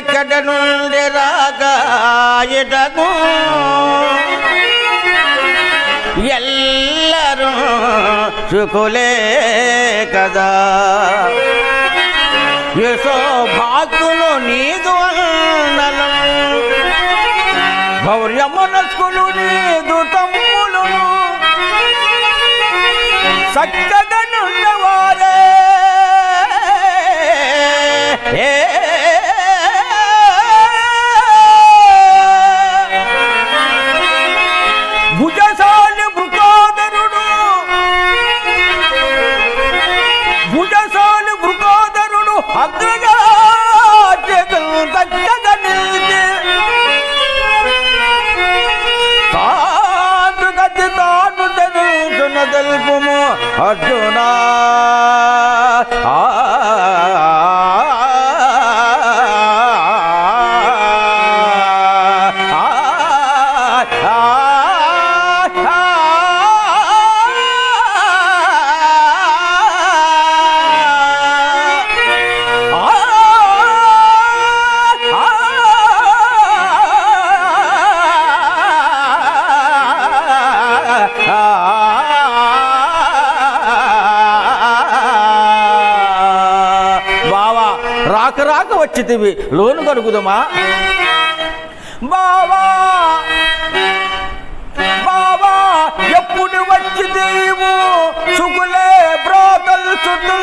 ఎక్కడ నుండి రాగాయటకు ఎల్లరూ సుకులే కదా. యశో భాగ్యులు నీదు అన్నలం. భౌర్య మనస్కులు నీదు తమ్ములు సక్క అర్జునా ఆ, ఆ, ఆ, రాక వచ్చితివి. లోను కడుగుదమా బావా! బావా! ఎప్పుడు వచ్చి దేవు సుగులే బ్రోతలు చుట్టూ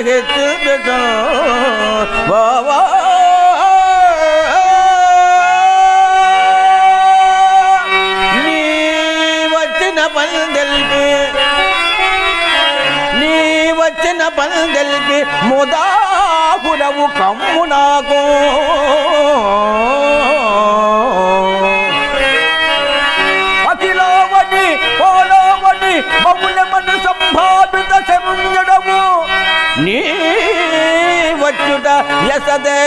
తేజమునంత హెచ్చు బావా నీ వచ్చిన పందెల్పి నీ వచ్చిన పందెల్పి ముదాపురవు కమ్ము నాకు అఖిలోవటి పోలోవటి మౌనమను సంభావిత మనసు నీ వచ్చుట ఎసదే